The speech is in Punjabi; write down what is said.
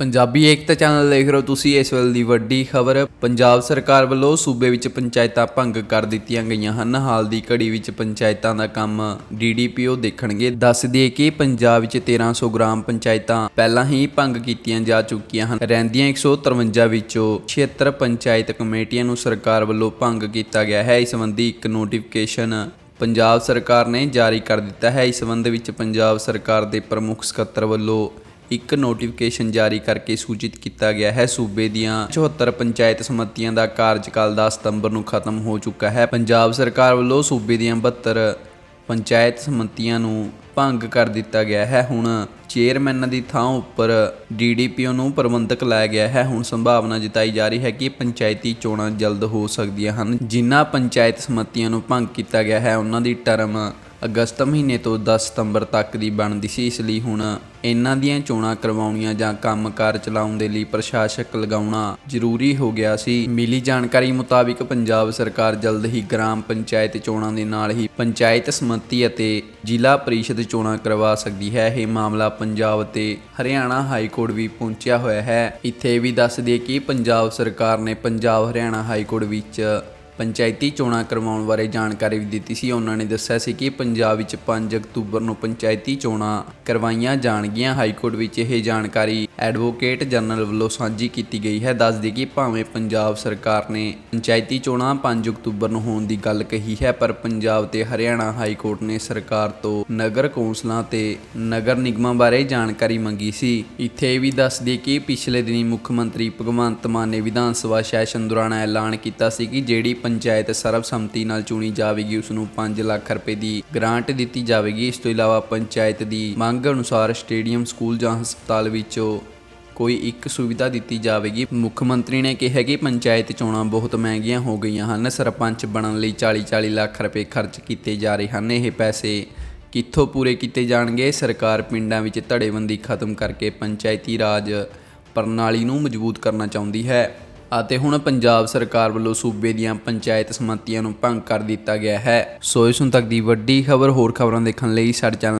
ਪੰਜਾਬੀ ਏਕਤਾ ਚੈਨਲ ਦੇਖ ਰਹੇ ਹੋ ਤੁਸੀਂ, ਇਸ ਵੇਲੇ ਦੀ ਵੱਡੀ ਖਬਰ, ਪੰਜਾਬ ਸਰਕਾਰ ਵੱਲੋਂ ਸੂਬੇ ਵਿੱਚ ਪੰਚਾਇਤਾਂ ਭੰਗ ਕਰ ਦਿੱਤੀਆਂ ਗਈਆਂ ਹਨ। ਹਾਲ ਦੀ ਘੜੀ ਵਿੱਚ ਪੰਚਾਇਤਾਂ ਦਾ ਕੰਮ ਡੀਡੀਪੀਓ ਦੇਖਣਗੇ। ਦੱਸ ਦਈਏ ਕਿ ਪੰਜਾਬ ਵਿੱਚ 1300 ਗ੍ਰਾਮ ਪੰਚਾਇਤਾਂ ਪਹਿਲਾਂ ਹੀ ਭੰਗ ਕੀਤੀਆਂ ਜਾ ਚੁੱਕੀਆਂ ਹਨ। ਰਹਿੰਦੀਆਂ 153 ਵਿੱਚੋਂ 76 ਪੰਚਾਇਤ ਕਮੇਟੀਆਂ ਨੂੰ ਸਰਕਾਰ ਵੱਲੋਂ ਭੰਗ ਕੀਤਾ ਗਿਆ ਹੈ। ਇਸ ਸੰਬੰਧੀ ਇੱਕ ਨੋਟੀਫਿਕੇਸ਼ਨ ਪੰਜਾਬ ਸਰਕਾਰ ਨੇ ਜਾਰੀ ਕਰ ਦਿੱਤਾ ਹੈ। ਇਸ ਸੰਬੰਧ ਵਿੱਚ ਪੰਜਾਬ ਸਰਕਾਰ ਦੇ ਪ੍ਰਮੁੱਖ ਸਕੱਤਰ ਵੱਲੋਂ ਇੱਕ ਨੋਟੀਫਿਕੇਸ਼ਨ ਜਾਰੀ ਕਰਕੇ ਸੂਚਿਤ ਕੀਤਾ ਗਿਆ ਹੈ। ਸੂਬੇ ਦੀਆਂ 74 ਪੰਚਾਇਤ ਸਮਿਤੀਆਂ ਦਾ ਕਾਰਜਕਾਲ 10 ਸਤੰਬਰ ਨੂੰ ਖਤਮ ਹੋ ਚੁੱਕਾ ਹੈ। ਪੰਜਾਬ ਸਰਕਾਰ ਵੱਲੋਂ ਸੂਬੇ ਦੀਆਂ 72 ਪੰਚਾਇਤ ਸਮਿਤੀਆਂ ਨੂੰ ਭੰਗ ਕਰ ਦਿੱਤਾ ਗਿਆ ਹੈ। ਹੁਣ ਚੇਅਰਮੈਨਾਂ ਦੀ ਥਾਂ ਉੱਪਰ ਡੀਡੀਪੀਓ ਨੂੰ ਪ੍ਰਬੰਧਕ ਲਾਇਆ ਗਿਆ ਹੈ। ਹੁਣ ਸੰਭਾਵਨਾ ਜਤਾਈ ਜਾ ਰਹੀ ਹੈ ਕਿ ਪੰਚਾਇਤੀ ਚੋਣਾਂ ਜਲਦ ਹੋ ਸਕਦੀਆਂ ਹਨ। ਜਿਨ੍ਹਾਂ ਪੰਚਾਇਤ ਸਮਿਤੀਆਂ ਨੂੰ ਭੰਗ ਕੀਤਾ ਗਿਆ ਹੈ, ਉਹਨਾਂ ਦੀ ਟਰਮ ਅਗਸਤ ਮਹੀਨੇ ਤੋਂ 10 ਸਤੰਬਰ ਤੱਕ ਦੀ ਬਣਦੀ ਸੀ, ਇਸ ਲਈ ਹੁਣ ਇਹਨਾਂ ਦੀਆਂ ਚੋਣਾਂ ਕਰਵਾਉਣੀਆਂ ਜਾਂ ਕੰਮਕਾਰ ਚਲਾਉਣ ਦੇ ਲਈ ਪ੍ਰਸ਼ਾਸਕ ਲਗਾਉਣਾ ਜ਼ਰੂਰੀ ਹੋ ਗਿਆ ਸੀ। ਮਿਲੀ ਜਾਣਕਾਰੀ ਮੁਤਾਬਿਕ ਪੰਜਾਬ ਸਰਕਾਰ ਜਲਦ ਹੀ ਗ੍ਰਾਮ ਪੰਚਾਇਤ ਚੋਣਾਂ ਦੇ ਨਾਲ ਹੀ ਪੰਚਾਇਤ ਸਮਿਤੀ ਅਤੇ ਜ਼ਿਲ੍ਹਾ ਪਰਿਸ਼ਦ ਚੋਣਾਂ ਕਰਵਾ ਸਕਦੀ ਹੈ। ਇਹ ਮਾਮਲਾ ਪੰਜਾਬ ਤੇ ਹਰਿਆਣਾ ਹਾਈ ਕੋਰਟ ਵੀ ਪਹੁੰਚਿਆ ਹੋਇਆ ਹੈ। ਇੱਥੇ ਵੀ ਦੱਸ ਦਈਏ ਕਿ ਪੰਜਾਬ ਸਰਕਾਰ ਨੇ ਪੰਜਾਬ ਹਰਿਆਣਾ ਹਾਈ ਕੋਰਟ ਵਿੱਚ ਪੰਚਾਇਤੀ ਚੋਣਾਂ ਕਰਵਾਉਣ ਬਾਰੇ ਜਾਣਕਾਰੀ ਵੀ ਦਿੱਤੀ ਸੀ। ਉਹਨਾਂ ਨੇ ਦੱਸਿਆ ਸੀ ਕਿ ਪੰਜਾਬ ਵਿੱਚ 5 ਅਕਤੂਬਰ ਨੂੰ ਪੰਚਾਇਤੀ ਚੋਣਾਂ ਕਰਵਾਈਆਂ ਜਾਣਗੀਆਂ। ਹਾਈ ਕੋਰਟ ਵਿੱਚ ਇਹ ਜਾਣਕਾਰੀ ਐਡਵੋਕੇਟ ਜਨਰਲ ਵੱਲੋਂ ਸਾਂਝੀ ਕੀਤੀ ਗਈ ਹੈ। ਦੱਸਦੀ ਕਿ ਭਾਵੇਂ ਪੰਜਾਬ ਸਰਕਾਰ ਨੇ ਪੰਚਾਇਤੀ ਚੋਣਾਂ 5 ਅਕਤੂਬਰ ਨੂੰ ਹੋਣ ਦੀ ਗੱਲ ਕਹੀ ਹੈ, ਪਰ ਪੰਜਾਬ ਤੇ ਹਰਿਆਣਾ ਹਾਈ ਕੋਰਟ ਨੇ ਸਰਕਾਰ ਤੋਂ ਨਗਰ ਕੌਂਸਲਾਂ ਤੇ ਨਗਰ ਨਿਗਮਾਂ ਬਾਰੇ ਜਾਣਕਾਰੀ ਮੰਗੀ ਸੀ। ਇੱਥੇ ਇਹ ਵੀ ਦੱਸਦੀ ਕਿ ਪਿਛਲੇ ਦਿਨੀ ਮੁੱਖ ਮੰਤਰੀ ਭਗਵੰਤ ਮਾਨ ਨੇ ਵਿਧਾਨ ਸਭਾ ਸੈਸ਼ਨ ਦੌਰਾਨ ਐਲਾਨ ਕੀਤਾ ਸੀ ਕਿ ਜਿਹੜੀ ਪੰਚਾਇਤ ਸਰਬਸੰਮਤੀ ਨਾਲ ਚੁਣੀ ਜਾਵੇਗੀ ਉਸ ਨੂੰ 5 ਲੱਖ ਰੁਪਏ ਦੀ ਗ੍ਰਾਂਟ ਦਿੱਤੀ ਜਾਵੇਗੀ। ਇਸ ਤੋਂ ਇਲਾਵਾ ਪੰਚਾਇਤ ਦੀ ਮੰਗ ਅਨੁਸਾਰ ਸਟੇਡੀਅਮ, ਸਕੂਲ ਜਾਂ ਹਸਪਤਾਲ ਵਿੱਚੋਂ ਕੋਈ ਇੱਕ ਸੁਵਿਧਾ ਦਿੱਤੀ ਜਾਵੇਗੀ। ਮੁੱਖ ਮੰਤਰੀ ਨੇ ਕਿਹਾ ਕਿ ਪੰਚਾਇਤ ਚੋਣਾਂ ਬਹੁਤ ਮਹਿੰਗੀਆਂ ਹੋ ਗਈਆਂ ਹਨ। ਸਰਪੰਚ ਬਣਨ ਲਈ 40-40 ਲੱਖ ਰੁਪਏ ਖਰਚ ਕੀਤੇ ਜਾ ਰਹੇ ਹਨ। ਇਹ ਪੈਸੇ ਕਿੱਥੋਂ ਪੂਰੇ ਕੀਤੇ ਜਾਣਗੇ? ਸਰਕਾਰ ਪਿੰਡਾਂ ਵਿੱਚ ਧੜੇਬੰਦੀ ਖਤਮ ਕਰਕੇ ਪੰਚਾਇਤੀ ਰਾਜ ਪ੍ਰਣਾਲੀ ਨੂੰ ਮਜ਼ਬੂਤ ਕਰਨਾ ਚਾਹੁੰਦੀ ਹੈ। ਅਤੇ ਹੁਣ ਪੰਜਾਬ ਸਰਕਾਰ ਵੱਲੋਂ ਸੂਬੇ ਦੀਆਂ ਪੰਚਾਇਤ ਸਮਿਤੀਆਂ ਨੂੰ ਭੰਗ ਕਰ ਦਿੱਤਾ ਗਿਆ ਹੈ। ਸੋ ਇਸ ਹੁਣ ਤੱਕ ਦੀ ਵੱਡੀ ਖਬਰ, ਹੋਰ ਖਬਰਾਂ ਦੇਖਣ ਲਈ ਸਾਡੇ ਚੈਨਲ